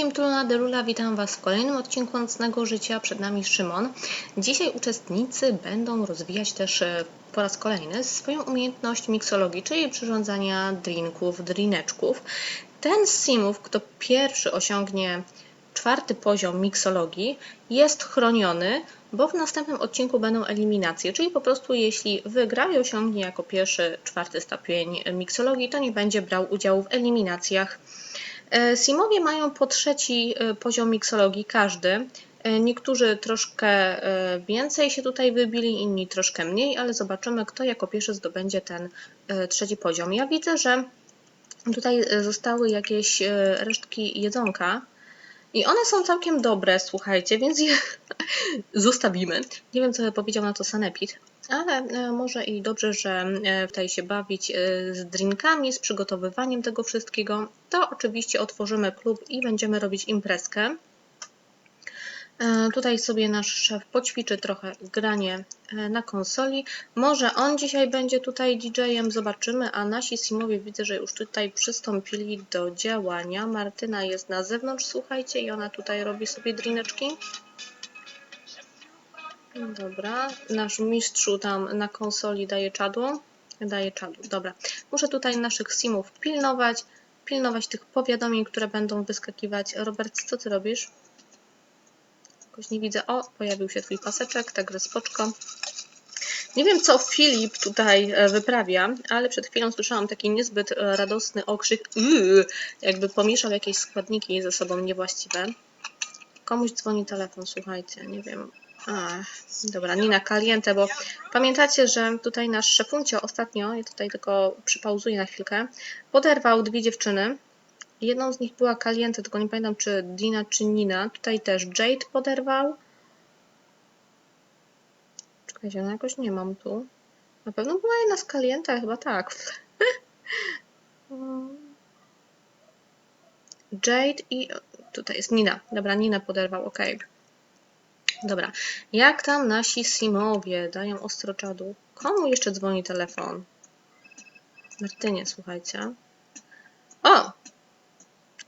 Wszystkim, tu Luna Derula, witam Was w kolejnym odcinku Nocnego Życia. Przed nami Szymon. Dzisiaj uczestnicy będą rozwijać też e, po raz kolejny swoją umiejętność miksologii, czyli przyrządzania drinków, drineczków. Ten z simów, kto pierwszy osiągnie czwarty poziom miksologii, jest chroniony, bo w następnym odcinku będą eliminacje, czyli po prostu jeśli wygra i osiągnie jako pierwszy czwarty stopień miksologii, to nie będzie brał udziału w eliminacjach Simowie mają po trzeci e, poziom miksologii każdy. E, niektórzy troszkę więcej się tutaj wybili, inni troszkę mniej, ale zobaczymy, kto jako pierwszy zdobędzie ten trzeci poziom. Ja widzę, że tutaj zostały jakieś resztki jedzonka. I one są całkiem dobre, słuchajcie, więc je zostawimy. Nie wiem, co powiedział na to Sanepid, ale e, może i dobrze, że e, tutaj się bawić e, z drinkami, z przygotowywaniem tego wszystkiego. To oczywiście otworzymy klub i będziemy robić imprezkę. Tutaj sobie nasz szef poćwiczy trochę granie na konsoli. Może on dzisiaj będzie tutaj DJ-em, zobaczymy, a nasi simowie widzę, że już tutaj przystąpili do działania. Martyna jest na zewnątrz, słuchajcie, i ona tutaj robi sobie drineczki. Dobra, nasz mistrzu tam na konsoli daje czadło. Daje czadło, dobra. Muszę tutaj naszych simów pilnować, pilnować tych powiadomień, które będą wyskakiwać. Robert, co ty robisz? Jakoś nie widzę. O, pojawił się twój paseczek, także spoczko. Nie wiem, co Filip tutaj e, wyprawia, ale przed chwilą słyszałam taki niezbyt e, radosny okrzyk, yy, jakby pomieszał jakieś składniki ze sobą niewłaściwe. Komuś dzwoni telefon, słuchajcie, nie wiem, Ach, dobra, Nina Caliente, bo pamiętacie, że tutaj nasz szefuncio ostatnio, ja tutaj tylko przypauzuję na chwilkę, poderwał dwie dziewczyny. Jedną z nich była Caliente, tylko nie pamiętam czy Dina czy Nina. Tutaj też Jade poderwał. Czekajcie, no jakoś nie mam tu. Na pewno była jedna z Caliente, chyba tak. Jade i... Tutaj jest Nina. Dobra, Nina poderwał, ok. Dobra, jak tam nasi simowie dają ostro czadu? Komu jeszcze dzwoni telefon? Martynie, słuchajcie. O!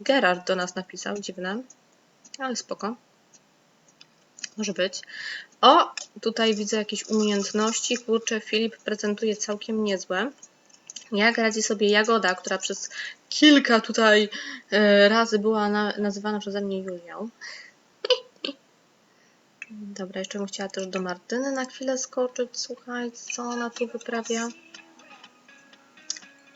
Gerard do nas napisał, dziwne. Ale spoko. Może być. O! Tutaj widzę jakieś umiejętności. Kurczę, Filip prezentuje całkiem niezłe. Jak radzi sobie Jagoda, która przez kilka tutaj e, razy była nazywana przeze mnie Julią. Dobra, jeszcze bym chciała też do Martyny na chwilę skoczyć, słuchaj, co ona tu wyprawia.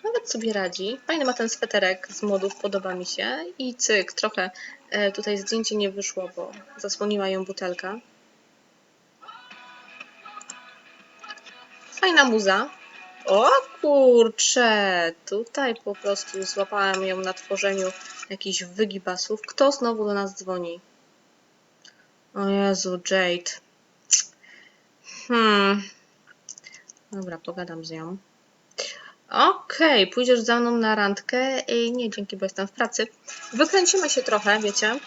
Nawet sobie radzi. Fajny ma ten sweterek z modów, podoba mi się. I cyk, trochę e, tutaj zdjęcie nie wyszło, bo zasłoniła ją butelka. Fajna muza. O kurcze, tutaj po prostu złapałam ją na tworzeniu jakichś wygibasów. Kto znowu do nas dzwoni? O Jezu, Jade. Hmm. Dobra, pogadam z nią. Okej, okay, pójdziesz za mną na randkę. I nie, dzięki, bo jestem w pracy. Wykręcimy się trochę, wiecie.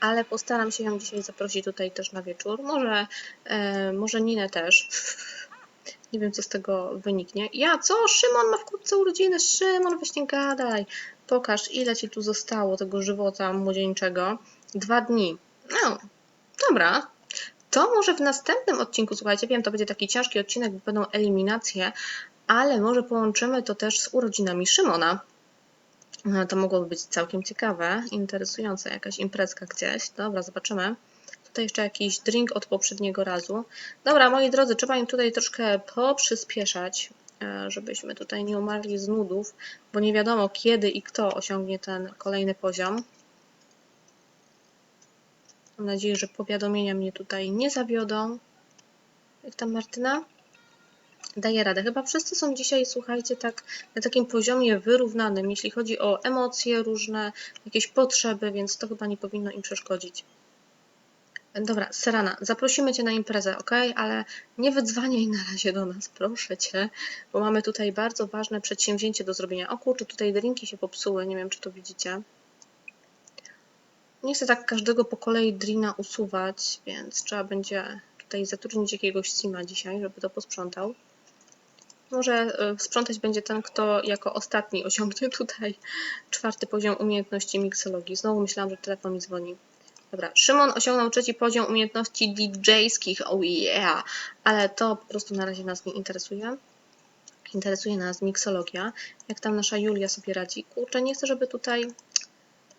Ale postaram się ją dzisiaj zaprosić tutaj też na wieczór. Może, e, może Ninę też. Nie wiem, co z tego wyniknie. Ja, co? Szymon ma wkrótce urodziny. Szymon, właśnie gadaj. Pokaż, ile ci tu zostało tego żywota młodzieńczego. Dwa dni. No, dobra. To może w następnym odcinku, słuchajcie, wiem, to będzie taki ciężki odcinek, bo będą eliminacje, ale może połączymy to też z urodzinami Szymona. No, to mogłoby być całkiem ciekawe, interesujące, jakaś imprezka gdzieś. Dobra, zobaczymy. Tutaj jeszcze jakiś drink od poprzedniego razu. Dobra, moi drodzy, trzeba im tutaj troszkę poprzyspieszać, e, żebyśmy tutaj nie umarli z nudów, bo nie wiadomo kiedy i kto osiągnie ten kolejny poziom. Mam nadzieję, że powiadomienia mnie tutaj nie zawiodą. Jak tam Martyna? Daję radę. Chyba wszyscy są dzisiaj, słuchajcie, tak na takim poziomie wyrównanym, jeśli chodzi o emocje różne, jakieś potrzeby, więc to chyba nie powinno im przeszkodzić. Dobra, Serana, zaprosimy Cię na imprezę, ok? Ale nie wydzwaniaj na razie do nas, proszę Cię, bo mamy tutaj bardzo ważne przedsięwzięcie do zrobienia. O kurczę, tutaj drinki się popsuły, nie wiem, czy to widzicie. Nie chcę tak każdego po kolei drina usuwać, więc trzeba będzie tutaj zatrudnić jakiegoś sima dzisiaj, żeby to posprzątał. Może y, sprzątać będzie ten, kto jako ostatni osiągnie tutaj czwarty poziom umiejętności miksologii. Znowu myślałam, że telefon mi dzwoni. Dobra, Szymon osiągnął trzeci poziom umiejętności DJ-skich, oh yeah, ale to po prostu na razie nas nie interesuje. Interesuje nas miksologia. Jak tam nasza Julia sobie radzi? Kurczę, nie chcę, żeby tutaj...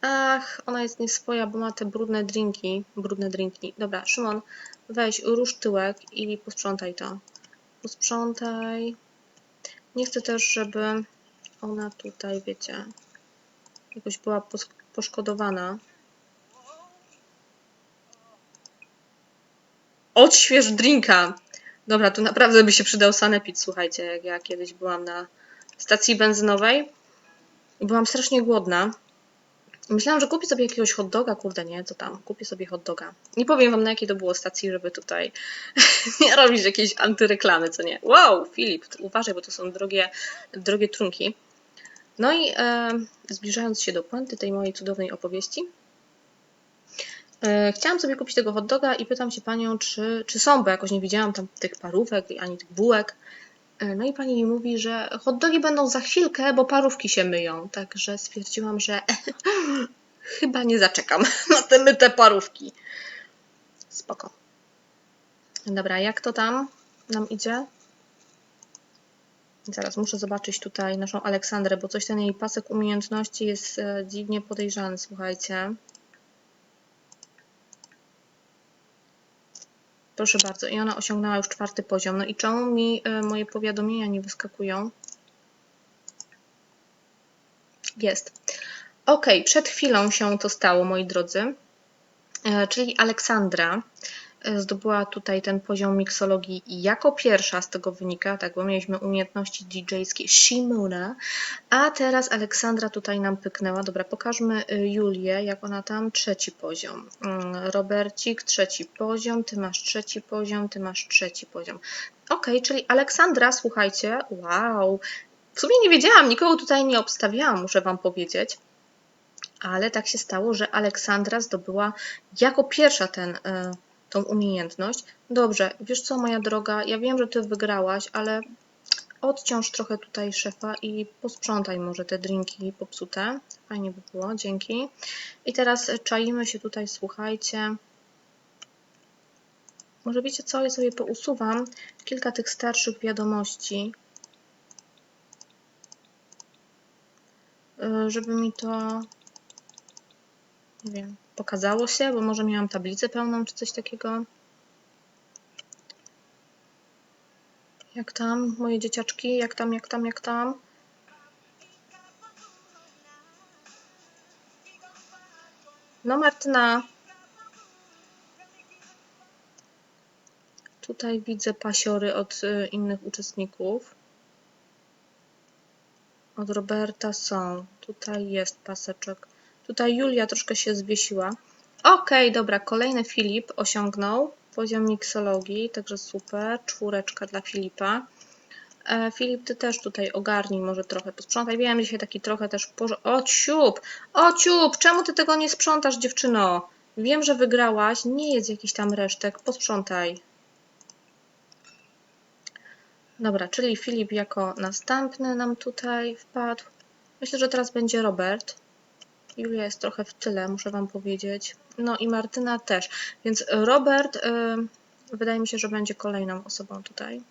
Ach, ona jest nieswoja, bo ma te brudne drinki. Brudne drinki. Dobra, Szymon, weź, rusz tyłek i posprzątaj to. Posprzątaj. Nie chcę też, żeby ona tutaj, wiecie, jakoś była pos- poszkodowana. Odśwież drinka! Dobra, tu naprawdę by się przydał sanepid, słuchajcie, jak ja kiedyś byłam na stacji benzynowej byłam strasznie głodna. Myślałam, że kupię sobie jakiegoś hot doga, kurde nie, co tam, kupię sobie hot doga. Nie powiem wam na jakiej to było stacji, żeby tutaj nie robić jakiejś antyreklamy, co nie. Wow, Filip, uważaj, bo to są drogie, drogie trunki. No i e, zbliżając się do puenty tej mojej cudownej opowieści, e, chciałam sobie kupić tego hot doga i pytam się panią, czy, czy są, bo jakoś nie widziałam tam tych parówek ani tych bułek. E, No i pani mi mówi, że hot dogi będą za chwilkę, bo parówki się myją. Także stwierdziłam, że chyba nie zaczekam na te myte parówki. Spoko. Dobra, jak to tam nam idzie? Zaraz muszę zobaczyć tutaj naszą Aleksandrę, bo coś ten jej pasek umiejętności jest e, dziwnie podejrzany, słuchajcie. Proszę bardzo, i ona osiągnęła już czwarty poziom. No i czemu mi e, moje powiadomienia nie wyskakują? Jest. Ok, przed chwilą się to stało, moi drodzy. E, Czyli Aleksandra zdobyła tutaj ten poziom miksologii jako pierwsza z tego wynika, tak, bo mieliśmy umiejętności DJ-skie Shimona, a teraz Aleksandra tutaj nam pyknęła. Dobra, pokażmy y, Julię, jak ona tam, trzeci poziom. Mm, Robercik, trzeci poziom, ty masz trzeci poziom, ty masz trzeci poziom. Ok, czyli Aleksandra, słuchajcie, wow, w sumie nie wiedziałam, nikogo tutaj nie obstawiałam, muszę wam powiedzieć ale tak się stało, że Aleksandra zdobyła jako pierwsza ten, y, tą umiejętność. Dobrze, wiesz co, moja droga, ja wiem, że ty wygrałaś, ale odciąż trochę tutaj szefa i posprzątaj może te drinki popsute. Fajnie by było, dzięki. I teraz czaimy się tutaj, słuchajcie. Może wiecie co, ja sobie pousuwam kilka tych starszych wiadomości, y, żeby mi to nie wiem, pokazało się, bo może miałam tablicę pełną czy coś takiego. Jak tam, moje dzieciaczki? Jak tam, jak tam, jak tam? No Martyna. Tutaj widzę pasiory od y, innych uczestników. Od Roberta są. Tutaj jest paseczek. Tutaj Julia troszkę się zwiesiła. Okej, dobra, kolejny Filip osiągnął poziom miksologii, także super. Czwóreczka dla Filipa. E, Filip, ty też tutaj ogarnij może trochę, posprzątaj. Wiem, dzisiaj taki trochę też porze... O, ciup! O, ciup! Czemu ty tego nie sprzątasz, dziewczyno? Wiem, że wygrałaś, nie jest jakiś tam resztek, posprzątaj. Dobra, czyli Filip jako następny nam tutaj wpadł. Myślę, że teraz będzie Robert. Julia jest trochę w tyle, muszę Wam powiedzieć. No i Martyna też. Więc Robert, y, wydaje mi się, że będzie kolejną osobą tutaj.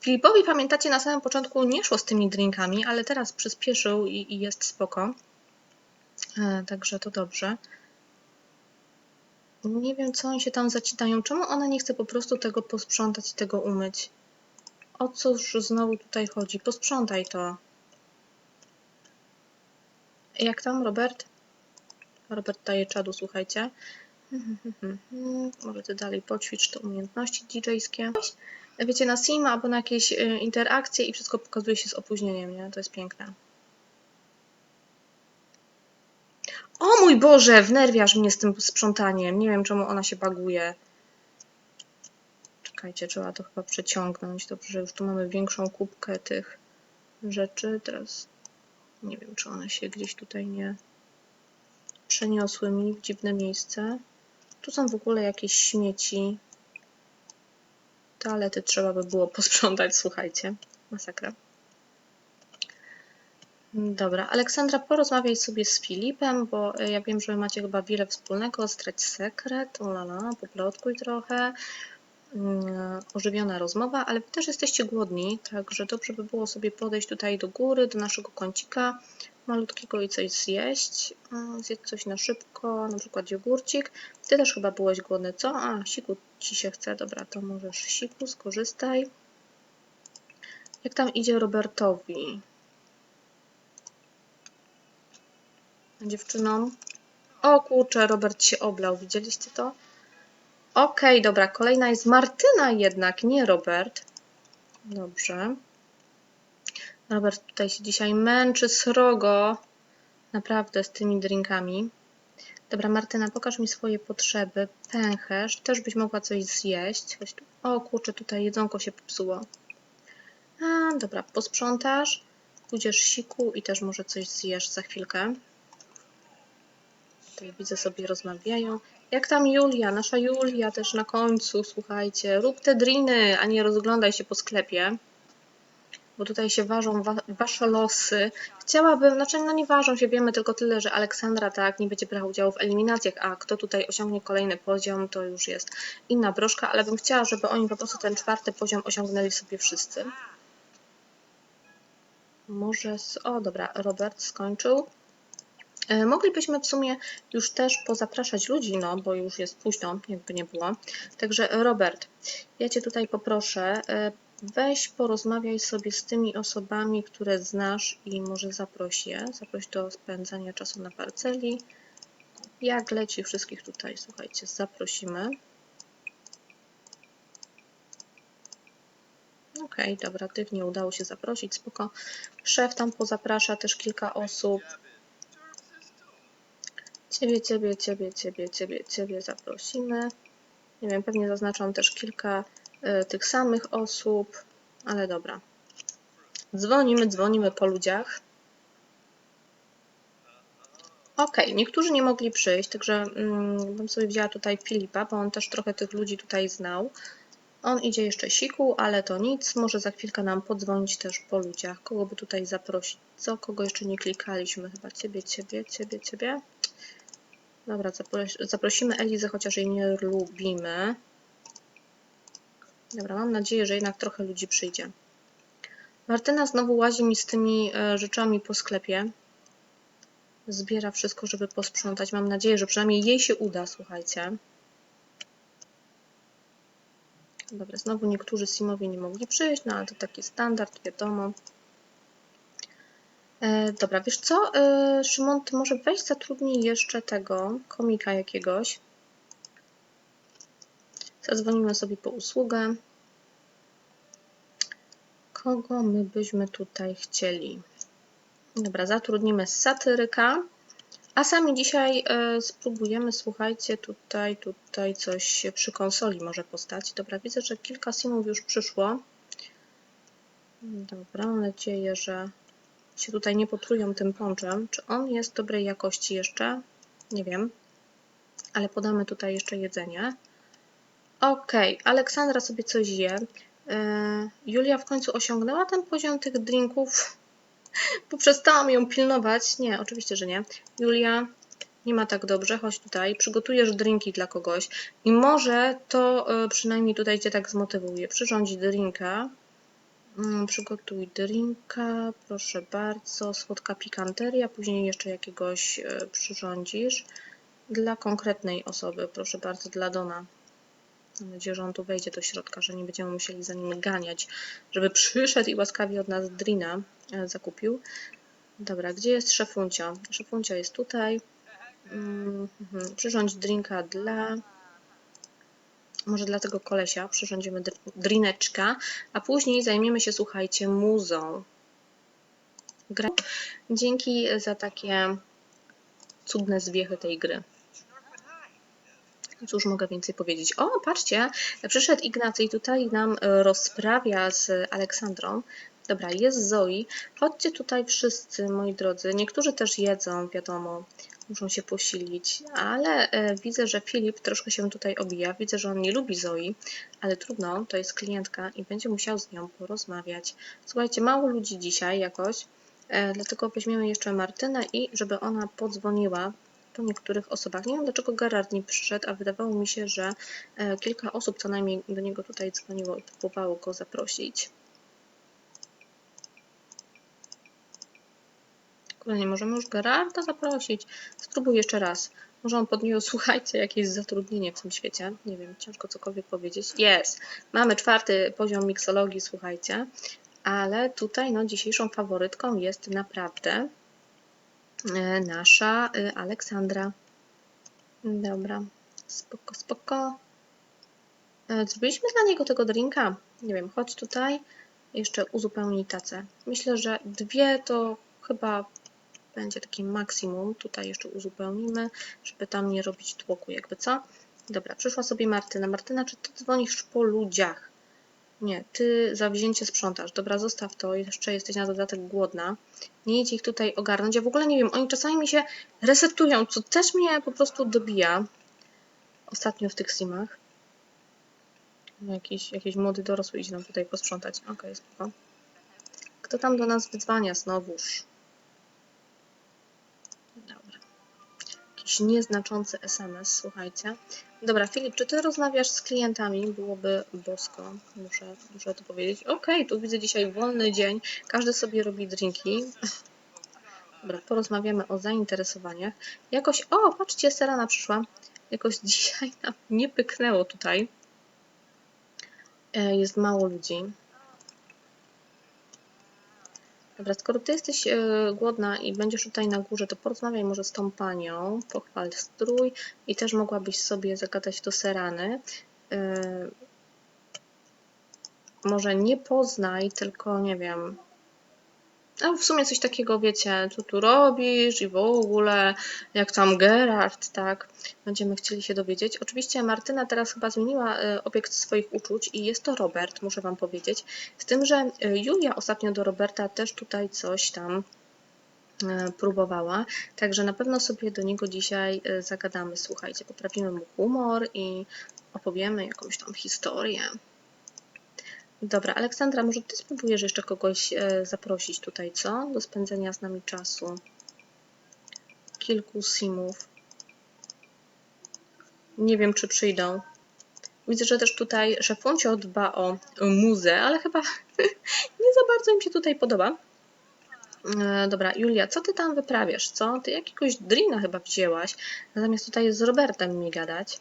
Filipowi, pamiętacie, na samym początku nie szło z tymi drinkami, ale teraz przyspieszył i, i jest spoko. E, także to dobrze. Nie wiem, co oni się tam zacinają. Czemu ona nie chce po prostu tego posprzątać i tego umyć? O cóż znowu tutaj chodzi? Posprzątaj to. Jak tam, Robert? Robert daje czadu, słuchajcie. Może ty dalej poćwicz te umiejętności DJ-skie. Wiecie, na Sima albo na jakieś y, interakcje i wszystko pokazuje się z opóźnieniem, nie? To jest piękne. O mój Boże, wnerwiasz mnie z tym sprzątaniem. Nie wiem, czemu ona się baguje. Czekajcie, trzeba to chyba przeciągnąć. Dobrze, że już tu mamy większą kubkę tych rzeczy. Teraz nie wiem, czy one się gdzieś tutaj nie przeniosły mi w dziwne miejsce. Tu są w ogóle jakieś śmieci. Toalety trzeba by było posprzątać, słuchajcie. Masakra. Dobra, Aleksandra, porozmawiaj sobie z Filipem, bo e, ja wiem, że macie chyba wiele wspólnego. Strać sekret, ulala, poplotkuj trochę. Mm, Ożywiona rozmowa, ale wy też jesteście głodni, także dobrze by było sobie podejść tutaj do góry, do naszego kącika malutkiego i coś zjeść. Mm, Zjedz coś na szybko, na przykład jogurcik. Ty też chyba byłeś głodny, co? A, siku ci się chce, dobra, to możesz siku, skorzystaj. Jak tam idzie Robertowi? Dziewczynom? O kurczę, Robert się oblał, widzieliście to? Okej, dobra, kolejna jest Martyna jednak, nie Robert. Dobrze. Robert tutaj się dzisiaj męczy srogo. Naprawdę z tymi drinkami. Dobra, Martyna, pokaż mi swoje potrzeby. Pęcherz, też byś mogła coś zjeść. Chodź tu. O kurczę, tutaj jedzonko się popsuło. A, dobra, posprzątasz, pójdziesz siku i też może coś zjesz za chwilkę. Tutaj widzę sobie rozmawiają. Jak tam Julia? Nasza Julia też na końcu, słuchajcie. Rób te driny, a nie rozglądaj się po sklepie. Bo tutaj się ważą wa wasze losy. Chciałabym, znaczy no nie ważą się, wiemy tylko tyle, że Aleksandra tak nie będzie brała udziału w eliminacjach, a kto tutaj osiągnie kolejny poziom, to już jest inna broszka, ale bym chciała, żeby oni po prostu ten czwarty poziom osiągnęli sobie wszyscy. Może z... O, dobra, Robert skończył. E, Moglibyśmy w sumie już też pozapraszać ludzi, no bo już jest późno, jakby nie było. Także Robert, ja Cię tutaj poproszę, e, weź porozmawiaj sobie z tymi osobami, które znasz i może zaproś je. Zaproś do spędzania czasu na parceli. Jak leci wszystkich tutaj, słuchajcie, zaprosimy. Okej, dobra, tych nie udało się zaprosić, spoko. Szef tam pozaprasza też kilka osób. Ciebie, ciebie, ciebie, ciebie, ciebie, ciebie zaprosimy. Nie wiem, pewnie zaznaczam też kilka y, tych samych osób, ale dobra. Dzwonimy, dzwonimy po ludziach. Ok, niektórzy nie mogli przyjść, także mm, bym sobie wzięła tutaj Filipa, bo on też trochę tych ludzi tutaj znał. On idzie jeszcze siku, ale to nic. Może za chwilkę nam podzwonić też po ludziach. Kogo by tutaj zaprosić? Co? Kogo jeszcze nie klikaliśmy? Chyba ciebie, ciebie, ciebie, ciebie. Dobra, zapros zaprosimy Elizę, chociaż jej nie lubimy. Dobra, mam nadzieję, że jednak trochę ludzi przyjdzie. Martyna znowu łazi mi z tymi e, rzeczami po sklepie. Zbiera wszystko, żeby posprzątać. Mam nadzieję, że przynajmniej jej się uda, słuchajcie. Dobra, znowu niektórzy Simowie nie mogli przyjść, no ale to taki standard, wiadomo. E, dobra, wiesz co, e, Szymon, ty może weź zatrudnij jeszcze tego komika jakiegoś. Zadzwonimy sobie po usługę. Kogo my byśmy tutaj chcieli? Dobra, zatrudnimy satyryka. A sami dzisiaj e, spróbujemy, słuchajcie, tutaj, tutaj coś przy konsoli może postać. Dobra, widzę, że kilka simów już przyszło. Dobra, mam nadzieję, że się tutaj nie potrują tym ponczem. Czy on jest dobrej jakości jeszcze? Nie wiem. Ale podamy tutaj jeszcze jedzenie. Okay. Aleksandra sobie coś je. Yy, Julia w końcu osiągnęła ten poziom tych drinków, bo przestałam ją pilnować. Nie, oczywiście, że nie. Julia, nie ma tak dobrze, chodź tutaj, przygotujesz drinki dla kogoś i może to yy, przynajmniej tutaj Cię tak zmotywuje. Przyrządź drinka. Mm, Przygotuj drinka, proszę bardzo, słodka pikanteria, później jeszcze jakiegoś e, przyrządzisz dla konkretnej osoby, proszę bardzo, dla Dona. Mam nadzieję, że on tu wejdzie do środka, że nie będziemy musieli za nim ganiać, żeby przyszedł i łaskawie od nas drina e, zakupił. Dobra, gdzie jest szefuncia? Szefuncia jest tutaj. Mm, mhm, Przyrządź drinka dla może dla tego kolesia przyrządzimy drineczka, a później zajmiemy się, słuchajcie, muzą. Gra. Dzięki za takie cudne zwiechy tej gry. Cóż mogę więcej powiedzieć? O, patrzcie, przyszedł Ignacy i tutaj nam rozprawia z Aleksandrą. Dobra, jest Zoe. Chodźcie tutaj wszyscy, moi drodzy. Niektórzy też jedzą, wiadomo. Muszą się posilić, ale e, widzę, że Filip troszkę się tutaj obija. Widzę, że on nie lubi Zoi, ale trudno, to jest klientka i będzie musiał z nią porozmawiać. Słuchajcie, mało ludzi dzisiaj jakoś, e, dlatego weźmiemy jeszcze Martynę i żeby ona podzwoniła po niektórych osobach. Nie wiem, dlaczego Gerard nie przyszedł, a wydawało mi się, że e, kilka osób co najmniej do niego tutaj dzwoniło i próbowało go zaprosić. Kurde, nie możemy już Gerarda zaprosić. Spróbuj jeszcze raz. Może on podniósł, słuchajcie, jakieś zatrudnienie w tym świecie. Nie wiem, ciężko cokolwiek powiedzieć. Jest! Mamy czwarty poziom miksologii, słuchajcie. Ale tutaj, no, dzisiejszą faworytką jest naprawdę e, nasza e, Aleksandra. Dobra, spoko, spoko. E, Zrobiliśmy dla niego tego drinka. Nie wiem, chodź tutaj. Jeszcze uzupełnij tacę. Myślę, że dwie to chyba będzie takie maksimum. Tutaj jeszcze uzupełnimy, żeby tam nie robić tłoku, jakby co. Dobra, przyszła sobie Martyna. Martyna, czy ty dzwonisz po ludziach? Nie, ty zawzięcie sprzątasz. Dobra, zostaw to. Jeszcze jesteś na dodatek głodna. Nie idź ich tutaj ogarnąć. Ja w ogóle nie wiem, oni czasami mi się resetują, co też mnie po prostu dobija. Ostatnio w tych simach. Jakiś, jakiś młody dorosły idzie nam tutaj posprzątać. Okej, okay, spoko. Kto tam do nas wydzwania znowuż? Jakiś nieznaczący SMS, słuchajcie. Dobra, Filip, czy ty rozmawiasz z klientami? Byłoby bosko, muszę, muszę to powiedzieć. Okej, okay, tu widzę dzisiaj wolny dzień, każdy sobie robi drinki. Dobra, porozmawiamy o zainteresowaniach. Jakoś, o, patrzcie, Serena przyszła. Jakoś dzisiaj nam nie pyknęło tutaj. Jest mało ludzi. Dobra, skoro ty jesteś e, głodna i będziesz tutaj na górze, to porozmawiaj może z tą panią, pochwal strój i też mogłabyś sobie zagadać do serany. E, może nie poznaj, tylko nie wiem. No w sumie coś takiego, wiecie, co tu robisz i w ogóle, jak tam Gerard, tak. Będziemy chcieli się dowiedzieć. Oczywiście Martyna teraz chyba zmieniła e, obiekt swoich uczuć i jest to Robert, muszę wam powiedzieć. Z tym, że e, Julia ostatnio do Roberta też tutaj coś tam e, próbowała, także na pewno sobie do niego dzisiaj zagadamy. Słuchajcie, poprawimy mu humor i opowiemy jakąś tam historię. Dobra, Aleksandra, może ty spróbujesz jeszcze kogoś e, zaprosić tutaj, co? Do spędzenia z nami czasu. Kilku simów. Nie wiem, czy przyjdą. Widzę, że też tutaj szefuncio dba o muzę, ale chyba nie za bardzo im się tutaj podoba. E, dobra, Julia, co ty tam wyprawiasz, co? Ty jakiegoś drina chyba wzięłaś, zamiast tutaj z Robertem mi gadać.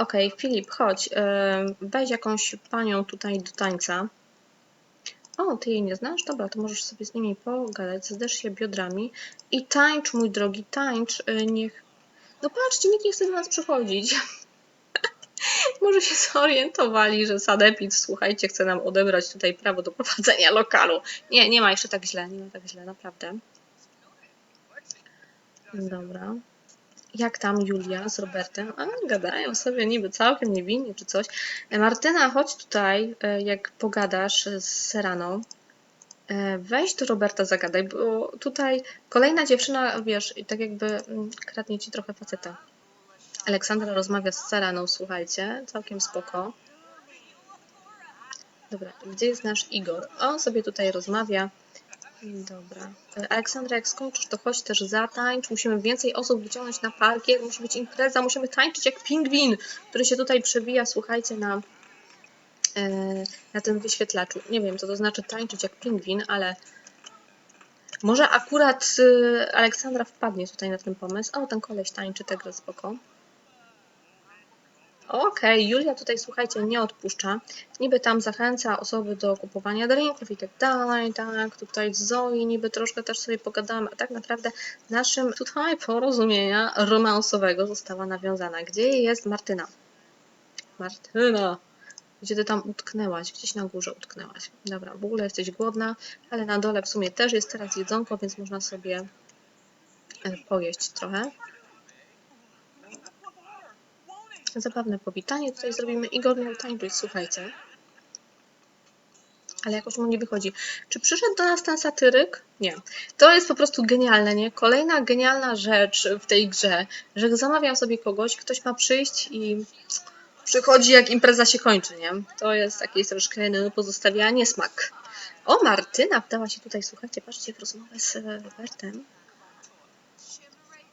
Okej, okay, Filip, chodź, weź jakąś panią tutaj do tańca. O, ty jej nie znasz? Dobra, to możesz sobie z nimi pogadać, zderz się biodrami i tańcz, mój drogi, tańcz, y, niech... No patrzcie, nikt nie chce do nas przychodzić. Może się zorientowali, że Sadepit, słuchajcie, chce nam odebrać tutaj prawo do prowadzenia lokalu. Nie, nie ma jeszcze tak źle, nie ma tak źle, naprawdę. Dobra jak tam Julia z Robertem? A, gadają sobie niby całkiem niewinnie czy coś. E, Martyna, chodź tutaj, e, jak pogadasz z Seraną. E, weź do Roberta zagadaj, bo tutaj kolejna dziewczyna, wiesz, i tak jakby mm, kradnie ci trochę faceta. Aleksandra rozmawia z Seraną, słuchajcie, całkiem spoko. Dobra, gdzie jest nasz Igor? On sobie tutaj rozmawia. Dobra. Aleksandra, jak skończysz, to chodź też zatańcz. Musimy więcej osób wyciągnąć na parkiet. Musi być impreza. Musimy tańczyć jak pingwin, który się tutaj przebija, słuchajcie, na, e, na tym wyświetlaczu. Nie wiem, co to znaczy tańczyć jak pingwin, ale może akurat e, Aleksandra wpadnie tutaj na ten pomysł. O, ten koleś tańczy, tegre spoko. Okej, okay, Julia tutaj, słuchajcie, nie odpuszcza. Niby tam zachęca osoby do kupowania drinków i tak dalej, tak. Tutaj z Zoe niby troszkę też sobie pogadamy, a tak naprawdę naszym tutaj porozumienia romansowego została nawiązana. Gdzie jest Martyna? Martyna! Gdzie ty tam utknęłaś? Gdzieś na górze utknęłaś. Dobra, w ogóle jesteś głodna, ale na dole w sumie też jest teraz jedzonko, więc można sobie e, pojeść trochę. Zabawne powitanie tutaj zrobimy. Igor miał tańczyć, słuchajcie. ale jakoś mu nie wychodzi. Czy przyszedł do nas ten satyryk? Nie. To jest po prostu genialne, nie? Kolejna genialna rzecz w tej grze, że zamawiam sobie kogoś, ktoś ma przyjść i przychodzi jak impreza się kończy, nie? To jest takie troszkę no, pozostawia niesmak. O, Martyna wdała się tutaj, słuchajcie, patrzcie w rozmowę z Robertem.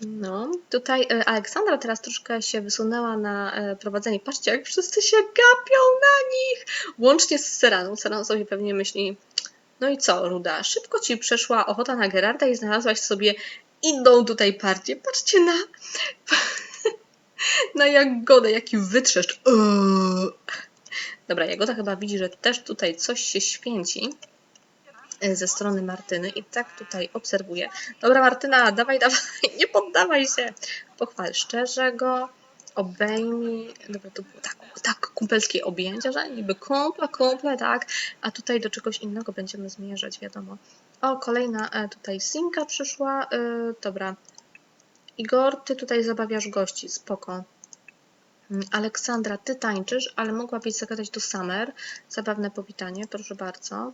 No, tutaj e, Aleksandra teraz troszkę się wysunęła na e, prowadzenie. Patrzcie, jak wszyscy się gapią na nich! Łącznie z Seraną. Serana sobie pewnie myśli, no i co, Ruda, szybko ci przeszła ochota na Gerarda i znalazłaś sobie inną tutaj partię. Patrzcie na... na Jagodę, jaki wytrzeszcz. Dobra, Jagoda chyba widzi, że też tutaj coś się święci ze strony Martyny i tak tutaj obserwuje. Dobra Martyna, dawaj, dawaj, nie poddawaj się. Pochwal szczerze go, obejmij, dobra, to było tak, tak kumpelskie objęcia, że niby kumple, kumple, tak, a tutaj do czegoś innego będziemy zmierzać, wiadomo. O, kolejna e, tutaj Sinka przyszła, e, dobra. Igor, ty tutaj zabawiasz gości, spoko. Mm, Aleksandra, ty tańczysz, ale mogłabyś zagadać do Summer. Zabawne powitanie, proszę bardzo.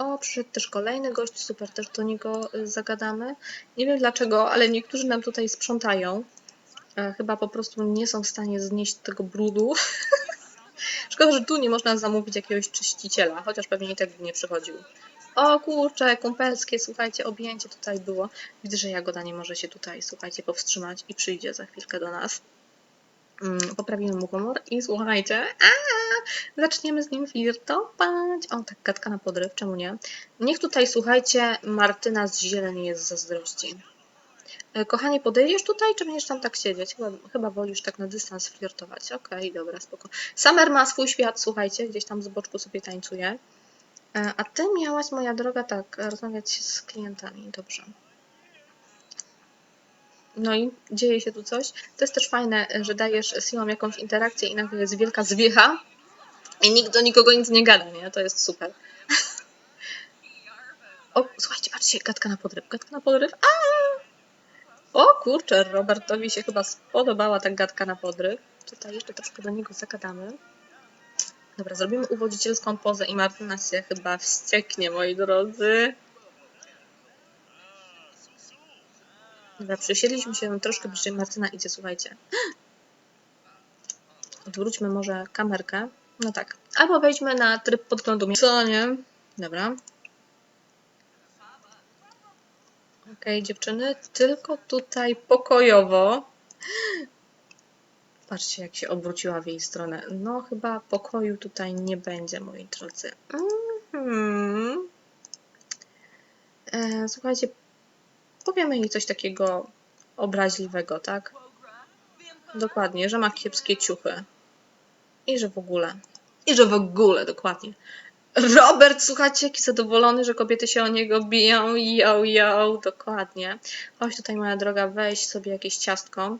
O, przyszedł też kolejny gość, super, też do niego y, zagadamy. Nie wiem dlaczego, ale niektórzy nam tutaj sprzątają. E, Chyba po prostu nie są w stanie znieść tego brudu. Szkoda, że tu nie można zamówić jakiegoś czyściciela, chociaż pewnie i tak by nie przychodził. O kurczę, kumpelskie, słuchajcie, objęcie tutaj było. Widzę, że Jagoda nie może się tutaj, słuchajcie, powstrzymać i przyjdzie za chwilkę do nas. Mm, poprawimy mu humor i słuchajcie, a, zaczniemy z nim flirtować. O, tak, gadka na podryw, czemu nie? Niech tutaj, słuchajcie, Martyna z zieleni jest zazdrości. E, Kochanie, podejdziesz tutaj, czy będziesz tam tak siedzieć? Chyba, chyba wolisz tak na dystans flirtować. Okej, dobra, spoko. Summer ma swój świat, słuchajcie, gdzieś tam z boczku sobie tańcuje. E, A ty miałaś, moja droga, tak, rozmawiać z klientami. Dobrze. No i dzieje się tu coś. To jest też fajne, że dajesz siłom jakąś interakcję i nagle jest wielka zwiecha i nikt do nikogo nic nie gada, nie? To jest super. O, słuchajcie, patrzcie, gadka na podryw, gadka na podryw. A! O kurczę, Robertowi się chyba spodobała ta gadka na podryw. Tutaj jeszcze troszkę do niego zagadamy. Dobra, zrobimy uwodzicielską pozę i Martyna się chyba wścieknie, moi drodzy. Dobra, przysiedliśmy się troszkę bliżej. Martyna idzie, słuchajcie. Odwróćmy może kamerkę. No tak. Albo wejdźmy na tryb podglądu. Co nie? Dobra. Okej, dziewczyny, tylko tutaj pokojowo. Patrzcie, jak się obróciła w jej stronę. No, chyba pokoju tutaj nie będzie, moi drodzy. Mhm. E, słuchajcie, powiemy jej coś takiego obraźliwego, tak? Dokładnie, że ma kiepskie ciuchy. I że w ogóle. I że w ogóle, dokładnie. Robert, słuchajcie, jaki zadowolony, że kobiety się o niego biją. Yo, yo, dokładnie. Chodź tutaj, moja droga, weź sobie jakieś ciastko,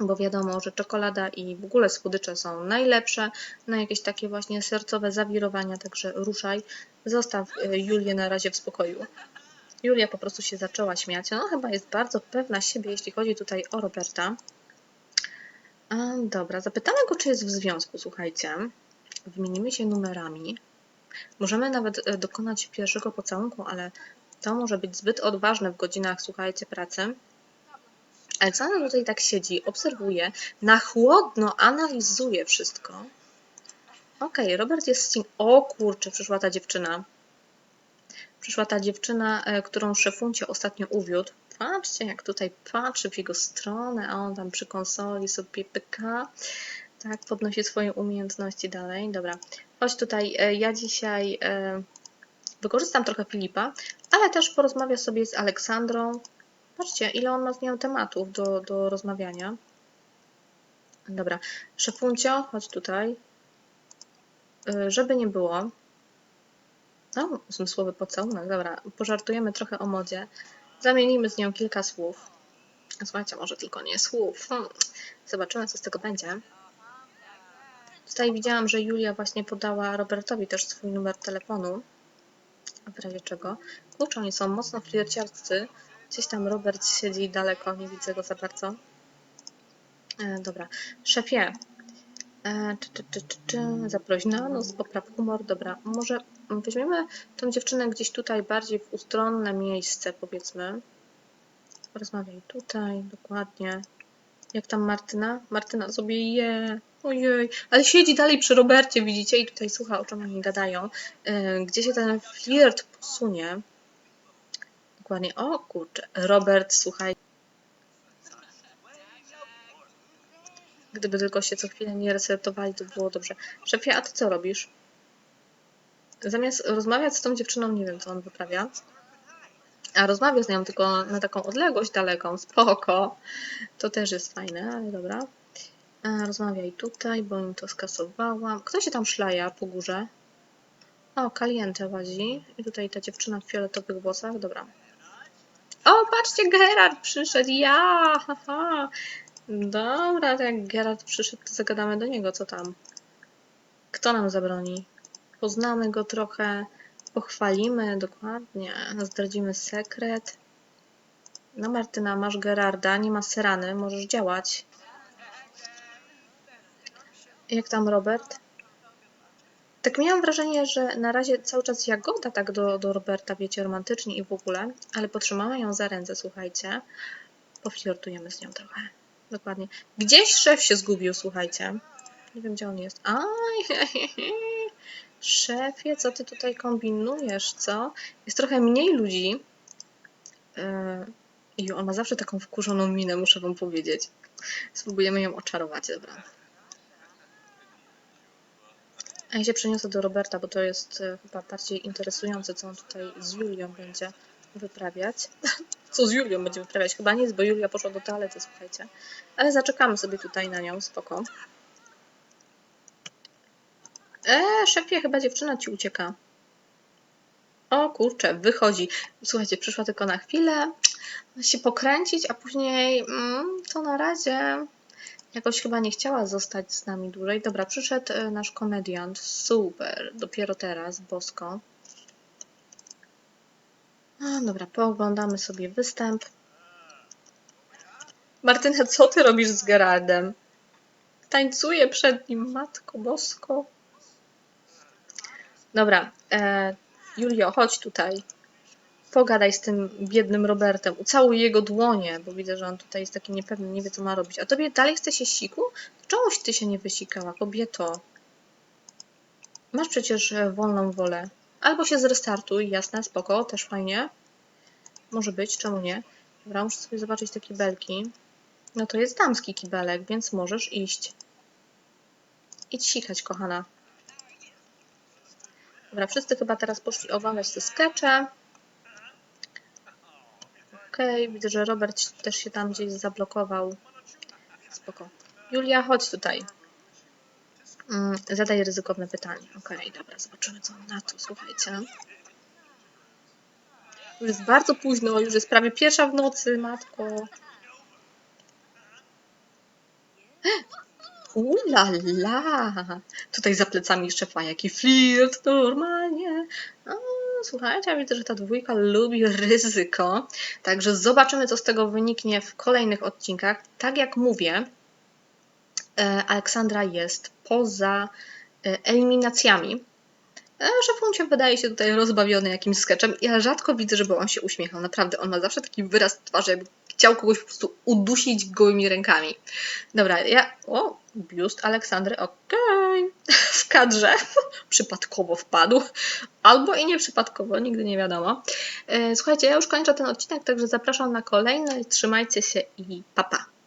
bo wiadomo, że czekolada i w ogóle słodycze są najlepsze na jakieś takie właśnie sercowe zawirowania, także ruszaj. Zostaw y, Julię na razie w spokoju. Julia po prostu się zaczęła śmiać. No, chyba jest bardzo pewna siebie, jeśli chodzi tutaj o Roberta. Dobra, zapytamy go, czy jest w związku, słuchajcie. Wymienimy się numerami. Możemy nawet e, dokonać pierwszego pocałunku, ale to może być zbyt odważne w godzinach, słuchajcie, pracy. Aleksandra tutaj tak siedzi, obserwuje, na chłodno analizuje wszystko. Okej, Robert jest z O kurczę, przyszła ta dziewczyna. Przyszła ta dziewczyna, e, którą szefuncie ostatnio uwiódł. Patrzcie, jak tutaj patrzy w jego stronę, a on tam przy konsoli sobie pyka. Tak, podnosi swoje umiejętności dalej. Dobra, chodź tutaj. e, Ja dzisiaj e, wykorzystam trochę Filipa, ale też porozmawiam sobie z Aleksandrą. Patrzcie, ile on ma z nią tematów do, do rozmawiania. Dobra, szefuncio, chodź tutaj. Żeby nie było, no, zmysłowy pocałunek, dobra, pożartujemy trochę o modzie. Zamienimy z nią kilka słów. Słuchajcie, może tylko nie słów. Hmm. Zobaczymy, co z tego będzie. Tutaj widziałam, że Julia właśnie podała Robertowi też swój numer telefonu. W razie czego. Kurczę, oni są mocno flirciarscy. Gdzieś tam Robert siedzi daleko, nie widzę go za bardzo. E, dobra. Szefie, czy, czy, czy, czy, czy, nos, popraw humor. Dobra, może weźmiemy tą dziewczynę gdzieś tutaj bardziej w ustronne miejsce, powiedzmy. Porozmawiaj tutaj, dokładnie. Jak tam Martyna? Martyna sobie je. Ojej, ale siedzi dalej przy Robercie, widzicie? I tutaj słucha, o czym oni gadają. E, Gdzie się ten flirt posunie? Dokładnie. O kurczę, Robert, słuchaj. Gdyby tylko się co chwilę nie resetowali, to było dobrze. Szefie, a ty co robisz? Zamiast rozmawiać z tą dziewczyną, nie wiem, co on wyprawia. A rozmawia z nią tylko na taką odległość daleką, spoko. To też jest fajne, ale dobra. A, rozmawiaj tutaj, bo im to skasowałam. Kto się tam szlaja po górze? O, Kaliente łazi. I tutaj ta dziewczyna w fioletowych włosach. Dobra. O, patrzcie, Gerard przyszedł. Ja! Haha. Dobra, to jak Gerard przyszedł, to zagadamy do niego, co tam. Kto nam zabroni? Poznamy go trochę, pochwalimy dokładnie, zdradzimy sekret. No Martyna, masz Gerarda, nie ma Serany, możesz działać. Jak tam Robert? Tak miałam wrażenie, że na razie cały czas Jagoda tak do, do Roberta, wiecie, romantycznie i w ogóle, ale potrzymała ją za ręce, słuchajcie. Poflirtujemy z nią trochę. Dokładnie. Gdzieś szef się zgubił, słuchajcie. Nie wiem, gdzie on jest. Aj, szefie, co ty tutaj kombinujesz, co? Jest trochę mniej ludzi. Yy, I on ma zawsze taką wkurzoną minę, muszę wam powiedzieć. Spróbujemy ją oczarować, dobra. A ja się przeniosę do Roberta, bo to jest e, chyba bardziej interesujące, co on tutaj z Julią będzie wyprawiać. Co z Julią będzie wyprawiać? Chyba nic, bo Julia poszła do toalety, słuchajcie. Ale zaczekamy sobie tutaj na nią, spoko. Eee, szefie, chyba dziewczyna ci ucieka. O kurczę, wychodzi. Słuchajcie, przyszła tylko na chwilę się pokręcić, a później mm, to na razie jakoś chyba nie chciała zostać z nami dłużej. Dobra, przyszedł e, nasz komediant. Super, dopiero teraz, bosko. A, dobra, pooglądamy sobie występ. Martyna, co ty robisz z Gerardem? Tańcuję przed nim, matko bosko. Dobra, e, Julio, chodź tutaj. Pogadaj z tym biednym Robertem. Ucałuj jego dłonie, bo widzę, że on tutaj jest taki niepewny, nie wie co ma robić. A tobie dalej chce się siku? Czemuś ty się nie wysikała, kobieto? Masz przecież wolną wolę. Albo się zrestartuj, jasne, spoko, też fajnie. Może być, czemu nie? Dobra, muszę sobie zobaczyć te kibelki. No to jest damski kibelek, więc możesz iść. Idź sikać, kochana. Dobra, wszyscy chyba teraz poszli oglądać te skecze. Okej, okay, widzę, że Robert też się tam gdzieś zablokował. Spoko. Julia, chodź tutaj. Mm, zadaj ryzykowne pytanie. Okej, okay, dobra, zobaczymy co na to, słuchajcie. Już jest bardzo późno, już jest prawie pierwsza w nocy, matko. Ula la! Tutaj za plecami szefa jaki flirt, normalnie. Słuchajcie, widzę, że ta dwójka lubi ryzyko. Także zobaczymy, co z tego wyniknie w kolejnych odcinkach. Tak jak mówię, e, Aleksandra jest poza e, eliminacjami. E, Szefuncia wydaje się tutaj rozbawiony jakimś sketchem. Ja rzadko widzę, żeby on się uśmiechał. Naprawdę, on ma zawsze taki wyraz twarzy, jakby chciał kogoś po prostu udusić gołymi rękami. Dobra, ja... O, biust Aleksandry, okej. Okay. W kadrze przypadkowo wpadł. Albo i nie przypadkowo, nigdy nie wiadomo. E, słuchajcie, ja już kończę ten odcinek, także zapraszam na kolejny. Trzymajcie się i papa. Pa.